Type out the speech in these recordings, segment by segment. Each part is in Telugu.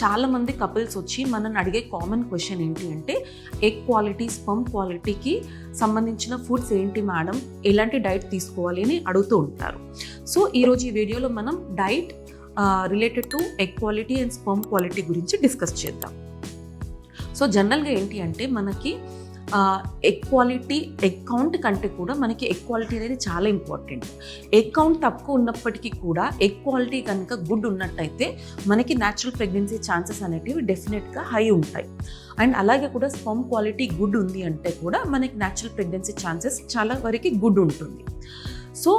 చాలామంది కపుల్స్ వచ్చి మనల్ని అడిగే కామన్ క్వశ్చన్ ఏంటి అంటే ఎగ్ క్వాలిటీ స్పమ్ క్వాలిటీకి సంబంధించిన ఫుడ్స్ ఏంటి మేడం ఎలాంటి డైట్ తీసుకోవాలి అని అడుగుతూ ఉంటారు. సో ఈరోజు ఈ వీడియోలో మనం diet related to egg quality and sperm quality గురించి డిస్కస్ చేద్దాం. సో జనరల్గా ఏంటి అంటే మనకి ఎక్వాలిటీ క్వాలిటీ కంటే కూడా మనకి ఎక్వాలిటీ అనేది చాలా ఇంపార్టెంట్ అకౌంట్ తక్కువ ఉన్నప్పటికీ కూడా ఎక్వాలిటీ కనుక గుడ్ ఉన్నట్టయితే మనకి న్యాచురల్ ప్రెగ్నెన్సీ ఛాన్సెస్ అనేటివి డెఫినెట్గా హై ఉంటాయి. అండ్ అలాగే కూడా స్పమ్ క్వాలిటీ గుడ్ ఉంది అంటే కూడా మనకి న్యాచురల్ ప్రెగ్నెన్సీ ఛాన్సెస్ చాలా వరకు గుడ్ ఉంటుంది. సో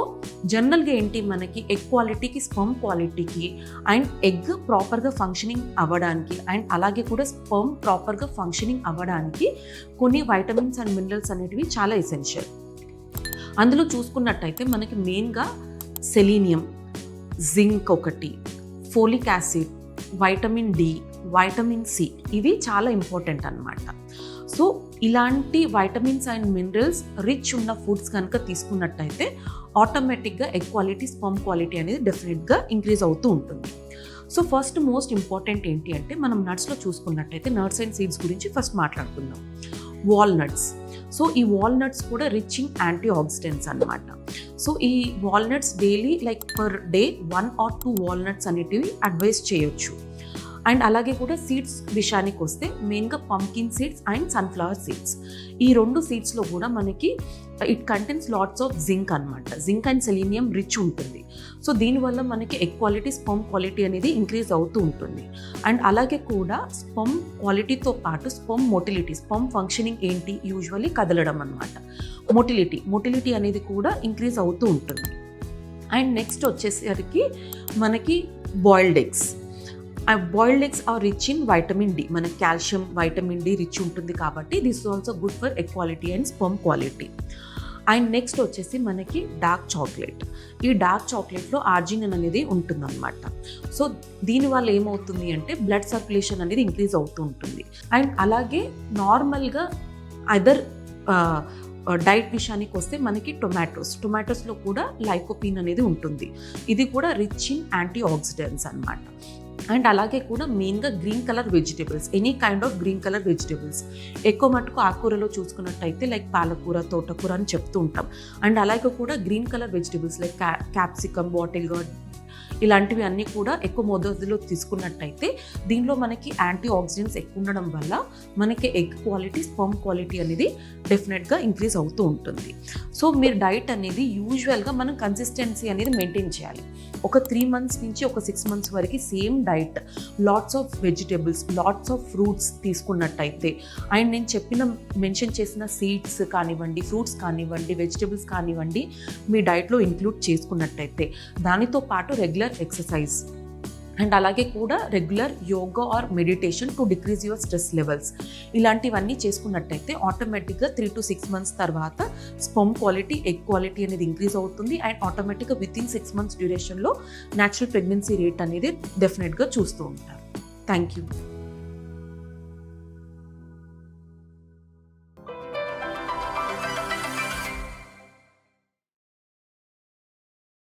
జనరల్గా ఏంటి? మనకి ఎగ్ క్వాలిటీకి స్పమ్ క్వాలిటీకి అండ్ ఎగ్ ప్రాపర్గా ఫంక్షనింగ్ అవ్వడానికి అండ్ అలాగే కూడా స్పమ్ ప్రాపర్గా ఫంక్షనింగ్ అవ్వడానికి కొన్ని వైటమిన్స్ అండ్ మినరల్స్ అనేటివి చాలా ఎసెన్షియల్ అందులో చూసుకున్నట్టయితే మనకి మెయిన్గా సెలీనియం జింక్ ఒకటి folic acid vitamin D vitamin C ఇవి చాలా ఇంపార్టెంట్ అన్నమాట. సో ఇలాంటి వైటమిన్స్ అండ్ మినరల్స్ రిచ్ ఉన్న ఫుడ్స్ కనుక తీసుకున్నట్టయితే ఆటోమేటిక్గా ఎగ్ క్వాలిటీ స్పమ్ క్వాలిటీ అనేది డెఫినెట్గా ఇంక్రీజ్ అవుతూ ఉంటుంది. సో ఫస్ట్ మోస్ట్ ఇంపార్టెంట్ ఏంటి అంటే మనం నట్స్లో చూసుకున్నట్టయితే నట్స్ అండ్ సీడ్స్ గురించి ఫస్ట్ మాట్లాడుకుందాం. వాల్నట్స్ సో ఈ వాల్నట్స్ కూడా రిచ్ ఇన్ యాంటీ ఆక్సిడెంట్స్ అనమాట సో ఈ walnuts daily like per day one or two walnuts అనేటివి అడ్వైస్ చేయొచ్చు. అండ్ అలాగే కూడా సీడ్స్ విషయానికి వస్తే మెయిన్గా pumpkin seeds and sunflower seeds. ఈ రెండు సీడ్స్లో కూడా మనకి it contains lots of zinc అనమాట జింక్ అండ్ సెలీనియం రిచ్ ఉంటుంది. సో దీనివల్ల మనకి ఎగ్ క్వాలిటీ స్పమ్ క్వాలిటీ అనేది ఇంక్రీజ్ అవుతూ ఉంటుంది. అండ్ అలాగే కూడా స్పమ్ క్వాలిటీతో పాటు స్పమ్ మొటిలిటీ స్పమ్ ఫంక్షనింగ్ ఏంటి యూజువల్లీ కదలడం అనమాట మొటిలిటీ మొటిలిటీ అనేది కూడా ఇంక్రీజ్ అవుతూ ఉంటుంది. అండ్ నెక్స్ట్ వచ్చేసరికి మనకి boiled eggs. Boiled eggs are rich in vitamin D మన కాల్షియం వైటమిన్ డి రిచ్ ఉంటుంది కాబట్టి this also good for egg quality and sperm quality and next వచ్చేసి మనకి డార్క్ చాక్లెట్ ఈ డార్క్ చాక్లెట్లో ఆర్జినిన్ అనేది ఉంటుందన్నమాట. సో దీనివల్ల ఏమవుతుంది అంటే బ్లడ్ సర్క్యులేషన్ అనేది ఇంక్రీజ్ అవుతూ ఉంటుంది. అండ్ అలాగే నార్మల్గా అదర్ డైట్ విషయానికి వస్తే మనకి టొమాటోస్ టొమాటోస్లో కూడా లైకోపిన్ అనేది ఉంటుంది. ఇది కూడా రిచ్ ఇన్ యాంటీ ఆక్సిడెంట్స్ అనమాట అండ్ అలాగే కూడా మెయిన్గా green colour vegetables any kind of green colour vegetables. ఎక్కువ మటుకు ఆకుకూరలో చూసుకున్నట్టయితే లైక్ పాలకూర తోటకూర అని చెప్తూ ఉంటాం. అండ్ అలాగే కూడా green colour vegetables like capsicum bottle gourd ఇలాంటివి అన్నీ కూడా ఎక్కువ మోతాదులో తీసుకున్నట్టయితే దీనిలో మనకి యాంటీ ఆక్సిడెంట్స్ ఎక్కువ ఉండడం వల్ల మనకి ఎగ్ క్వాలిటీ స్పర్మ్ క్వాలిటీ అనేది డెఫినెట్గా ఇంక్రీజ్ అవుతూ ఉంటుంది. సో మీరు డైట్ అనేది యూజువల్గా మనం కన్సిస్టెన్సీ అనేది మెయింటైన్ చేయాలి. ఒక త్రీ మంత్స్ నుంచి ఒక సిక్స్ మంత్స్ వరకు same diet lots of vegetables lots of fruits తీసుకున్నట్టయితే అండ్ నేను చెప్పిన మెన్షన్ చేసిన సీడ్స్ కానివ్వండి ఫ్రూట్స్ కానివ్వండి వెజిటేబుల్స్ కానివ్వండి మీ డైట్లో ఇంక్లూడ్ చేసుకున్నట్టయితే దానితో పాటు రెగ్యులర్ రెగ్యులర్ ఎక్సర్సైజ్ అండ్ అలాగే కూడా regular yoga or meditation to decrease your stress levels ఇలాంటివన్నీ చేసుకున్నట్టయితే ఆటోమేటిక్గా త్రీ టు సిక్స్ మంత్స్ తర్వాత స్పమ్ క్వాలిటీ ఎగ్ క్వాలిటీ అనేది ఇంక్రీజ్ అవుతుంది. అండ్ ఆటోమేటిక్గా విత్ ఇన్ సిక్స్ మంత్స్ డ్యూరేషన్లో న్యాచురల్ ప్రెగ్నెన్సీ రేట్ అనేది డెఫినెట్గా చూస్తూ ఉంటారు. Thank you